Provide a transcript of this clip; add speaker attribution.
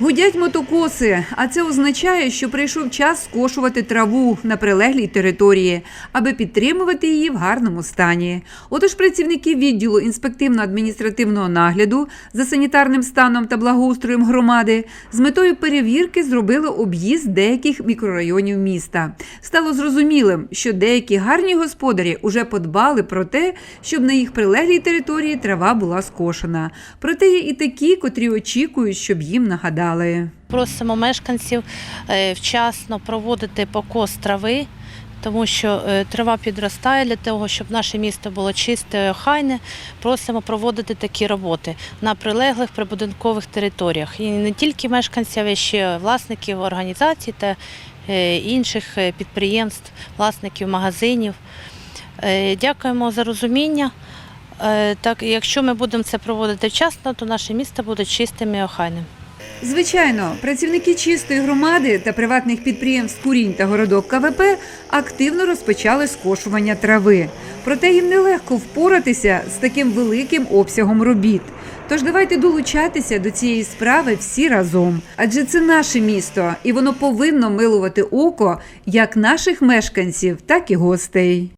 Speaker 1: Гудять мотокоси, а це означає, що прийшов час скошувати траву на прилеглій території, аби підтримувати її в гарному стані. Отож, працівники відділу інспективно-адміністративного нагляду за санітарним станом та благоустроєм громади з метою перевірки зробили об'їзд деяких мікрорайонів міста. Стало зрозумілим, що деякі гарні господарі уже подбали про те, щоб на їх прилеглій території трава була скошена. Проте є і такі, котрі очікують, щоб їм нагадали.
Speaker 2: Просимо мешканців е, вчасно проводити покос трави, тому що е, трава підростає для того, щоб наше місто було чисте і охайне. Просимо проводити такі роботи на прилеглих прибудинкових територіях. І не тільки мешканців, а ще власників організацій та е, інших підприємств, власників магазинів. Дякуємо за розуміння. Так, якщо ми будемо це проводити вчасно, то наше місто буде чистим і охайним.
Speaker 1: Звичайно, працівники чистої громади та приватних підприємств Курінь та городок КВП активно розпочали скошування трави. Проте їм нелегко впоратися з таким великим обсягом робіт. Тож давайте долучатися до цієї справи всі разом. Адже це наше місто, і воно повинно милувати око як наших мешканців, так і гостей.